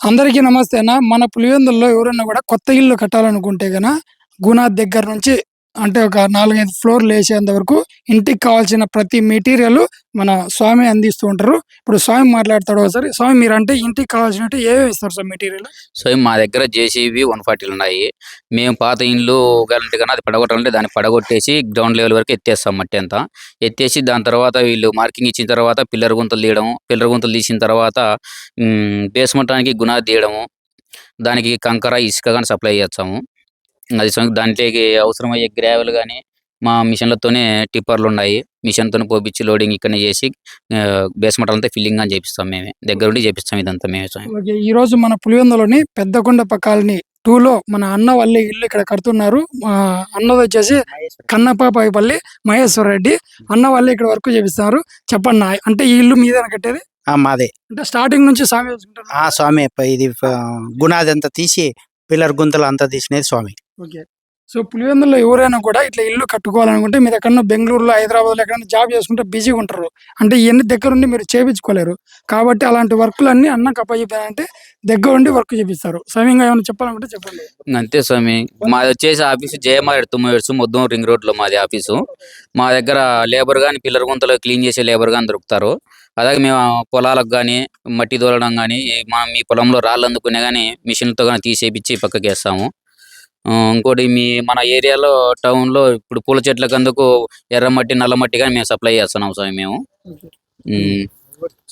అందరికీ నమస్తే అన్న మన పులివెందుల్లో ఎవరన్నా కూడా కొత్త ఇల్లు కట్టాలనుకుంటే గన గునా దగ్గర నుంచి అంటే ఒక నాలుగైదు ఫ్లోర్ లేచేంత వరకు ఇంటికి కావాల్సిన ప్రతి మెటీరియల్ మన స్వామి అందిస్తూ ఉంటారు. ఇప్పుడు స్వామి మాట్లాడతాడు ఒకసారి. స్వామి మీరు అంటే ఇంటికి కావాల్సినట్టు ఏమేమి ఇస్తారు సార్ మెటీరియల్? స్వామి మా దగ్గర జేసీబీ వన్ ఫార్టీలు ఉన్నాయి. మేము పాత ఇండ్లు గలంటే కన్నా అది పడగొట్టాలంటే దాన్ని పడగొట్టేసి గ్రౌండ్ లెవెల్ వరకు ఎత్తేస్తాం మట్టి అంతా. ఎత్తేసి దాని తర్వాత వీళ్ళు మార్కింగ్ ఇచ్చిన తర్వాత పిల్లర్ గుంతలు తీయడం పిల్లర్ గుంతలు తీసిన తర్వాత బేస్ గుణాది తీయడము దానికి కంకర ఇసుక కానీ సప్లై చేస్తాము. అది దాంట్లోకి అవసరమయ్యే గ్రావెల్ కానీ మా మిషన్లతోనే టిప్పర్లు ఉన్నాయి. మిషన్తో పోపించి లోడింగ్ ఇక్కడ చేసి బేస్ మట్టల్ అంతా ఫిల్లింగ్ అని చేపిస్తాం మేమే. దగ్గరుండి చేపిస్తాం ఇదంతా మేమే ఈ రోజు మన పులివెందులోని పెద్దకొండ కాలనీ టూ లో మన అన్న వాళ్ళ ఇల్లు ఇక్కడ కడుతున్నారు. అన్నది వచ్చేసి కన్నపాపాయిపల్లి మహేశ్వర రెడ్డి. అన్న వాళ్ళు ఇక్కడ వర్క్ చేపిస్తున్నారు చెప్పండి అంటే ఈ ఇల్లు మీదేనా కట్టేది? ఆ, మాదే. అంటే స్టార్టింగ్ నుంచి స్వామి స్వామి ఇది గుణాది అంతా తీసి పిల్లర్ గుంతలు అంతా తీసినది స్వామి. ఓకే. సో పులివెందుల్లో ఎవరైనా కూడా ఇట్లా ఇల్లు కట్టుకోవాలనుకుంటే మీరు ఎక్కడన్నా బెంగళూరులో హైదరాబాద్లో ఎక్కడైనా జాబ్ చేసుకుంటే బిజీగా ఉంటారు. అంటే ఇవన్నీ దగ్గర ఉండి మీరు చేపించుకోలేరు. కాబట్టి అలాంటి వర్క్లు అన్ని కప్ప చెప్పారంటే దగ్గర ఉండి వర్క్ చేపిస్తారు. సమయంగా ఏమైనా చెప్పాలనుకుంటే చెప్పండి. అంతే స్వామి. మాది వచ్చేసి ఆఫీసు జయమారెడ్డి తుమ్మేడ్స్ మొత్తం రింగ్ రోడ్లో మాది ఆఫీసు. మా దగ్గర లేబర్ గాని పిల్లర్ గుంతలో క్లీన్ చేసే లేబర్ గాని దొరుకుతారు. అలాగే మేము పొలాలకు కానీ మట్టి దోలడం కానీ మా మీ పొలంలో రాళ్ళు అందుకునే కానీ మిషన్లతో కానీ తీసేపిచ్చి పక్కకి వేస్తాము ఇంకోటి మీ మన ఏరియాలో టౌన్లో ఇప్పుడు పూల చెట్లకు అందుకు ఎర్రమట్టి నల్లమట్టి కానీ మేము సప్లై చేస్తున్నాం స్వామి మేము. ఉమ్.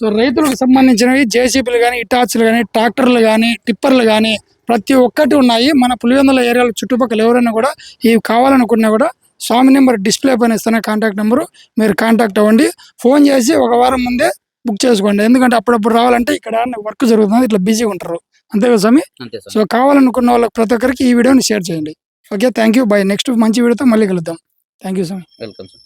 సో రైతులకు సంబంధించినవి జేసీబీలు కానీ ఇటాచ్లు కానీ ట్రాక్టర్లు కానీ టిప్పర్లు కానీ ప్రతి ఒక్కటి ఉన్నాయి. మన పులివెందుల ఏరియాలో చుట్టుపక్కల ఎవరైనా కూడా ఇవి కావాలనుకున్నా కూడా స్వామి నెంబర్ డిస్ప్లే పైన ఇస్తున్న కాంటాక్ట్ నెంబరు మీరు కాంటాక్ట్ అవ్వండి. ఫోన్ చేసి ఒక వారం ముందే బుక్ చేసుకోండి. ఎందుకంటే అప్పుడప్పుడు రావాలంటే ఇక్కడ వర్క్ జరుగుతుంది ఇట్లా బిజీగా ఉంటారు. అంతే కదా స్వామి? సో కావాలనుకున్న వాళ్ళకి ప్రతి ఒక్కరికి ఈ వీడియోని షేర్ చేయండి. Okay thank you. Bye. Next మంచి వీడియోతో మళ్ళీ కలుద్దాం. Thank you Swamy. Welcome sir